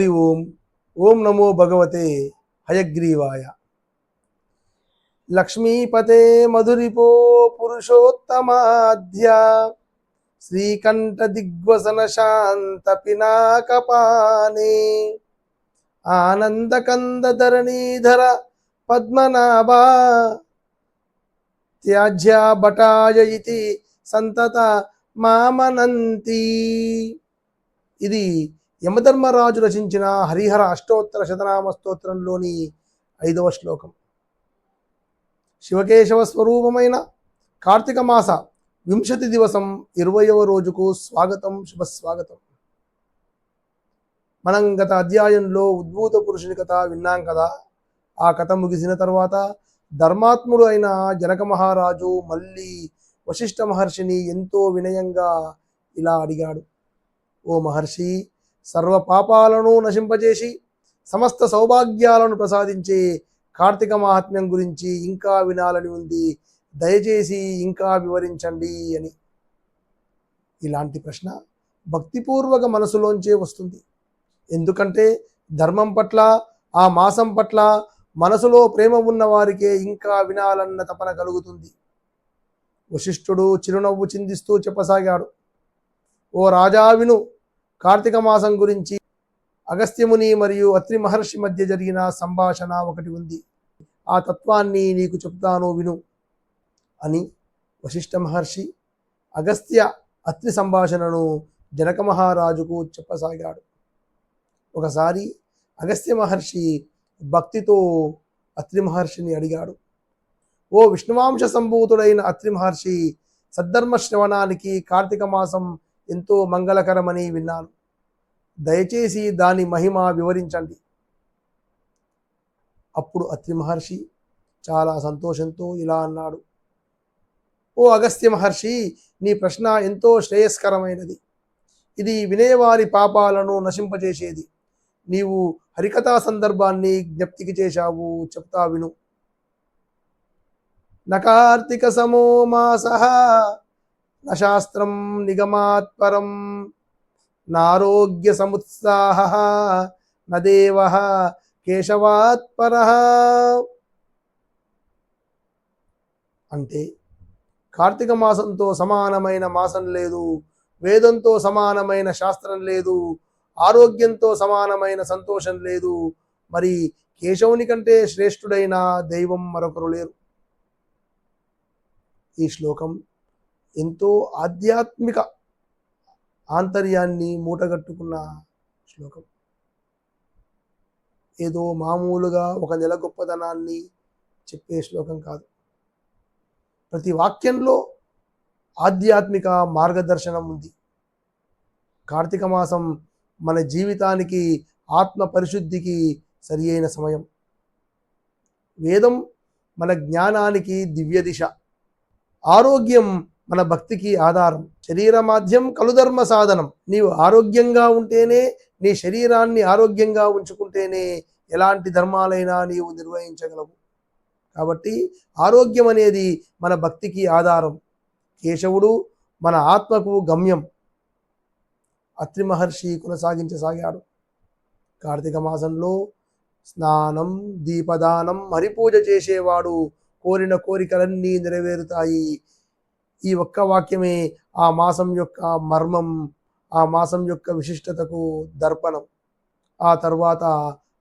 హరి ఓం. ఓం నమో భగవతే హయగ్రీవాయ. లక్ష్మీపతే మధురిపో పురుషోత్తమాధ్య శ్రీకంఠ దిగ్వసన శాంత పినాకపానే ఆనందకంద ధరణీధర పద్మనాభా. త్యాజ్యా భటాయ ఇతి సంతత మామనంతి. ఇది యమధర్మరాజు రచించిన హరిహర అష్టోత్తర శతనామ స్తోత్రంలోని ఐదవ శ్లోకం. శివకేశవ స్వరూపమైన కార్తీక మాస వింశతి దివసం ఇరవయవ రోజుకు స్వాగతం శుభస్వాగతం. మనం గత అధ్యాయంలో ఉద్భూత పురుషుని కథ విన్నాం కదా. ఆ కథ ముగిసిన తర్వాత ధర్మాత్ముడు అయిన జనక మహారాజు మళ్ళీ వశిష్ఠ మహర్షిని ఎంతో వినయంగా ఇలా అడిగాడు. ఓ మహర్షి సర్వ పాపాలను నశింపజేసి సమస్త సౌభాగ్యాలను ప్రసాదించే కార్తీక మహాత్మ్యం గురించి ఇంకా వినాలని ఉంది. దయచేసి ఇంకా వివరించండి అని. ఇలాంటి ప్రశ్న భక్తిపూర్వక మనసులోంచే వస్తుంది. ఎందుకంటే ధర్మం పట్ల ఆ మాసం పట్ల మనసులో ప్రేమ ఉన్న వారికే ఇంకా వినాలన్న తపన కలుగుతుంది. వశిష్ఠుడు చిరునవ్వు చిందిస్తూ చెప్పసాగాడు. ఓ రాజా విను కార్తీక మాసం గురించి అగస్త్యముని మరియు అత్రి మహర్షి మధ్య జరిగిన సంభాషణ ఒకటి ఉంది. ఆ తత్వాన్ని నీకు చెప్తాను విను అని వశిష్ఠ మహర్షి అగస్త్య అత్రి సంభాషణను జనక మహారాజుకు చెప్పసాగాడు. ఒకసారి అగస్త్య మహర్షి భక్తితో అత్రి మహర్షిని అడిగాడు ఓ విష్ణువాంశ సంభూతుడైన అత్రి మహర్షి సద్ధర్మ శ్రవణానికి కార్తీక మాసం ఎంతో మంగళకరమని విన్నాను. దయచేసి దాని మహిమ వివరించండి. అప్పుడు అత్రి మహర్షి చాలా సంతోషంతో ఇలా అన్నాడు. ఓ అగస్త్య మహర్షి నీ ప్రశ్న ఎంతో శ్రేయస్కరమైనది. ఇది వినేవారి పాపాలను నశింపజేసేది. నీవు హరికథా సందర్భాన్ని జ్ఞప్తికి చేశావు చెప్తా విను. నకార్తిక సమో మాస నశాస్త్రం నిగమాత్పరం నారోగ్య సముత్సాహ నదేవ కేశవాత్పర అంటే కార్తీక మాసంతో సమానమైన మాసం లేదు వేదంతో సమానమైన శాస్త్రం లేదు ఆరోగ్యంతో సమానమైన సంతోషం లేదు. మరి కేశవుని కంటే శ్రేష్ఠుడైన దైవం మరొకరు లేరు. ఈ శ్లోకం ఎంతో ఆధ్యాత్మిక ఆంతర్యాన్ని మూటగట్టుకున్న శ్లోకం. ఏదో మామూలుగా ఒక నెల గొప్పతనాన్ని చెప్పే శ్లోకం కాదు. ప్రతి వాక్యంలో ఆధ్యాత్మిక మార్గదర్శనం ఉంది. కార్తీక మాసం మన జీవితానికి ఆత్మ పరిశుద్ధికి సరి అయిన సమయం. వేదం మన జ్ఞానానికి దివ్య దిశ ఆరోగ్యం మన భక్తికి ఆధారం. శరీర మాధ్యం కలుధర్మ సాధనం. నీవు ఆరోగ్యంగా ఉంటేనే నీ శరీరాన్ని ఆరోగ్యంగా ఉంచుకుంటేనే ఎలాంటి ధర్మాలైనా నీవు నిర్వహించగలవు. కాబట్టి ఆరోగ్యం అనేది మన భక్తికి ఆధారం. కేశవుడు మన ఆత్మకు గమ్యం. అత్రి మహర్షి కొనసాగించసాగాడు. కార్తీక మాసంలో స్నానం దీపదానం హరిపూజ చేసేవాడు కోరిన కోరికలన్నీ నెరవేరుతాయి. ఈ ఒక్క వాక్యమే ఆ మాసం యొక్క మర్మం ఆ మాసం యొక్క విశిష్టతకు దర్పణం. ఆ తర్వాత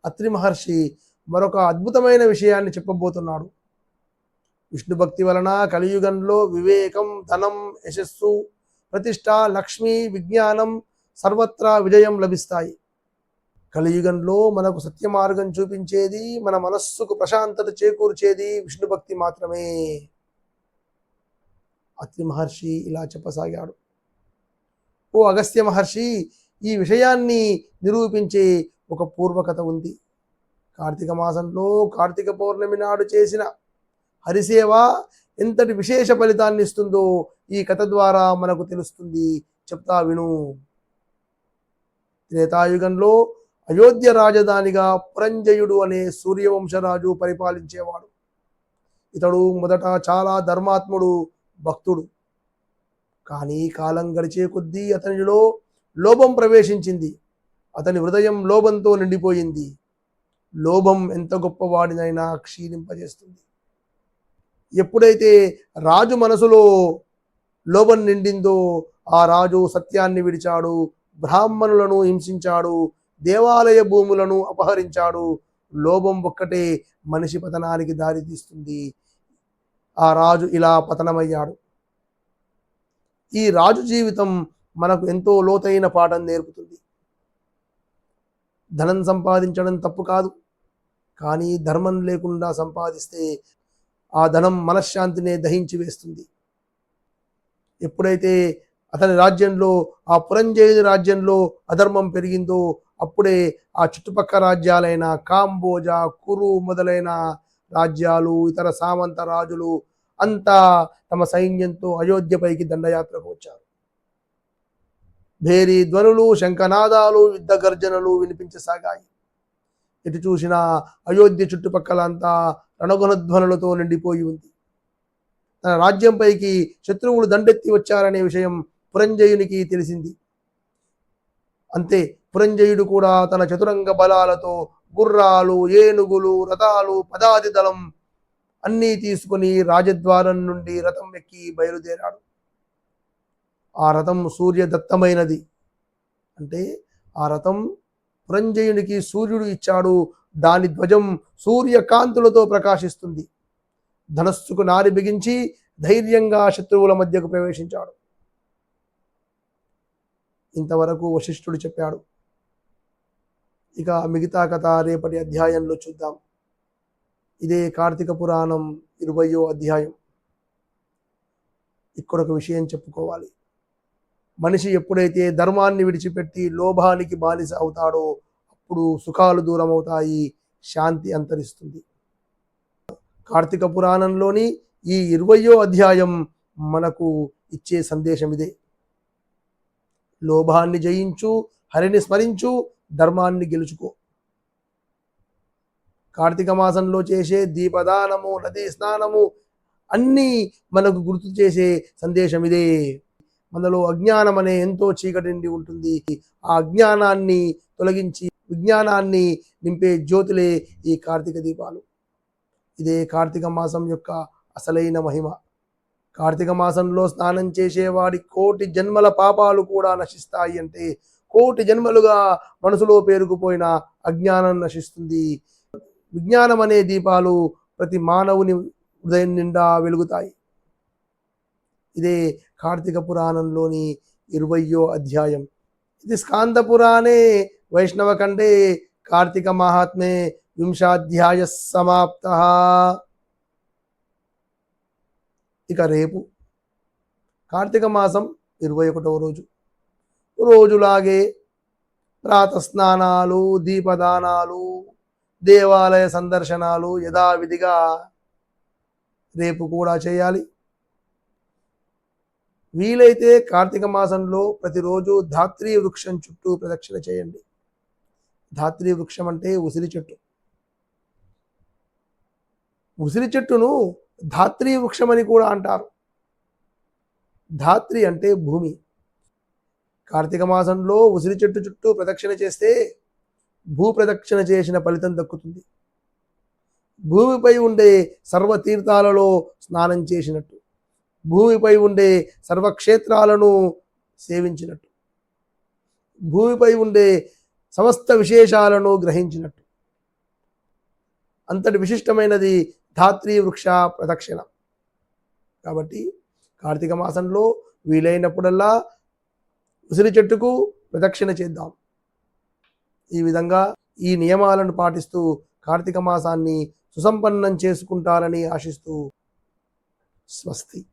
అత్రి మహర్షి మరొక అద్భుతమైన విషయాన్ని చెప్పబోతున్నాడు. విష్ణు భక్తి వలన కలియుగంలో వివేకం ధనం యశస్సు ప్రతిష్ట లక్ష్మి విజ్ఞానం సర్వత్రా విజయం లభిస్తాయి. కలియుగంలో మనకు సత్య మార్గం చూపించేది మన మనస్సుకు ప్రశాంతత చేకూర్చేది విష్ణు భక్తి మాత్రమే. అత్రి మహర్షి ఇలా చెప్పసాగాడు. ఓ అగస్త్య మహర్షి ఈ విషయాన్ని నిరూపించే ఒక పూర్వకథ ఉంది. కార్తీక మాసంలో కార్తీక పౌర్ణమి నాడు చేసిన హరిసేవ ఎంతటి విశేష ఫలితాన్ని ఇస్తుందో ఈ కథ ద్వారా మనకు తెలుస్తుంది. చెప్తా విను. త్రేతాయుగంలో అయోధ్య రాజధానిగా పురంజయుడు అనే సూర్యవంశరాజు పరిపాలించేవాడు. ఇతడు మొదట చాలా ధర్మాత్ముడు భక్తుడు. కానీ కాలం గడిచే కొద్దీ అతనిలో లోభం ప్రవేశించింది. అతని హృదయం లోభంతో నిండిపోయింది. లోభం ఎంత గొప్పవాడినైనా క్షీణింపజేస్తుంది. ఎప్పుడైతే రాజు మనసులో లోభం నిండిందో ఆ రాజు సత్యాన్ని విడిచాడు బ్రాహ్మణులను హింసించాడు దేవాలయ భూములను అపహరించాడు. లోభం ఒక్కటే మనిషి పతనానికి దారితీస్తుంది. ఆ రాజు ఇలా పతనమయ్యాడు. ఈ రాజు జీవితం మనకు ఎంతో లోతైన పాఠం నేర్పుతుంది. ధనం సంపాదించడం తప్పు కాదు. కానీ ధర్మం లేకుండా సంపాదిస్తే ఆ ధనం మనశ్శాంతినే దహించి వేస్తుంది. ఎప్పుడైతే అతని రాజ్యంలో ఆ పురంజయుని రాజ్యంలో అధర్మం పెరిగిందో అప్పుడే ఆ చుట్టుపక్క రాజ్యాలైన కాంబోజా కురు మొదలైన రాజ్యాలు ఇతర సామంత రాజులు అంతా తమ సైన్యంతో అయోధ్యపైకి దండయాత్రకు వచ్చారు. భేరీ ధ్వనులు శంఖనాదాలు యుద్ధ గర్జనలు వినిపించసాగాయి. ఎటు చూసినా అయోధ్య చుట్టుపక్కల అంతా రణగుణధ్వనులతో నిండిపోయి ఉంది. తన రాజ్యంపైకి శత్రువులు దండెత్తి వచ్చారనే విషయం పురంజయునికి తెలిసింది. అంతే పురంజయుడు కూడా తన చతురంగ బలాలతో గుర్రాలు ఏనుగులు రథాలు పదాది దళం అన్నీ తీసుకుని రాజద్వారం నుండి రథం ఎక్కి బయలుదేరాడు. ఆ రథం సూర్యదత్తమైనది. అంటే ఆ రథం పురంజయునికి సూర్యుడు ఇచ్చాడు. దాని ధ్వజం సూర్యకాంతులతో ప్రకాశిస్తుంది. ధనస్సుకు నారి బిగించి ధైర్యంగా శత్రువుల మధ్యకు ప్రవేశించాడు. ఇంతవరకు వశిష్ఠుడు చెప్పాడు ఇక మిగతా కథ రేపటి అధ్యాయంలో చూద్దాం. ఇదే కార్తీక పురాణం ఇరవయో అధ్యాయం. ఇక్కడ ఒక విషయం చెప్పుకోవాలి. మనిషి ఎప్పుడైతే ధర్మాన్ని విడిచిపెట్టి లోభానికి బానిస అవుతాడో అప్పుడు సుఖాలు దూరం అవుతాయి శాంతి అంతరిస్తుంది. కార్తీక పురాణంలోని ఈ ఇరవయో అధ్యాయం మనకు ఇచ్చే సందేశం ఇదే. లోభాన్ని జయించు హరిని స్మరించు ధర్మాన్ని గెలుచుకో. కార్తీక మాసంలో చేసే దీపదానము నదీ స్నానము అన్నీ మనకు గుర్తు చేసే సందేశం ఇదే. మనలో అజ్ఞానం అనే ఎంతో చీకటి నిండి ఉంటుంది. ఆ అజ్ఞానాన్ని తొలగించి విజ్ఞానాన్ని నింపే జ్యోతులే ఈ కార్తీక దీపాలు. ఇదే కార్తీక మాసం యొక్క అసలైన మహిమ. కార్తీక మాసంలో స్నానం చేసేవాడి కోటి జన్మల పాపాలు కూడా నశిస్తాయి అంటే కోటి జన్మలుగా మనసులో పేరుకుపోయిన అజ్ఞానం నశిస్తుంది. విజ్ఞానం అనే దీపాలు ప్రతి మానవుని హృదయం నిండా వెలుగుతాయి. ఇదే కార్తీక పురాణంలోని ఇరవయో అధ్యాయం. ఇది స్కాంద పురాణే వైష్ణవ కంటే కార్తీక మహాత్మే వింశాధ్యాయ సమాప్త. ఇక రేపు కార్తీక మాసం ఇరవై ఒకటవ రోజు. రోజులాగే ప్రాతస్నానాలు దీపదానాలు దేవాలయ సందర్శనాలు యథావిధిగా రేపు కూడా చేయాలి. వీలైతే కార్తీక మాసంలో ప్రతిరోజు ధాత్రీ వృక్షం చుట్టూ ప్రదక్షిణ చేయండి. ధాత్రీ వృక్షం అంటే ఉసిరి చెట్టు. ఉసిరి చెట్టును ధాత్రీ వృక్షం అని కూడా అంటారు. ధాత్రి అంటే భూమి. కార్తీక మాసంలో ఉసిరి చెట్టు చుట్టూ ప్రదక్షిణ చేస్తే భూ ప్రదక్షిణ చేసిన ఫలితం దక్కుతుంది. భూమిపై ఉండే సర్వ తీర్థాలలో స్నానం చేసినట్టు భూమిపై ఉండే సర్వక్షేత్రాలను సేవించినట్టు భూమిపై ఉండే సమస్త విశేషాలను గ్రహించినట్టు. అంతటి విశిష్టమైనది ధాత్రీ వృక్ష ప్రదక్షిణ. కాబట్టి కార్తీక మాసంలో వీలైనప్పుడల్లా ఉసిరి చెట్టుకు ప్రదక్షిణ చేద్దాం. ఈ విధంగా ఈ నియమాలను పాటిస్తూ కార్తీక మాసాన్ని సుసంపన్నం చేసుకుంటారని ఆశిస్తూ స్వస్తి.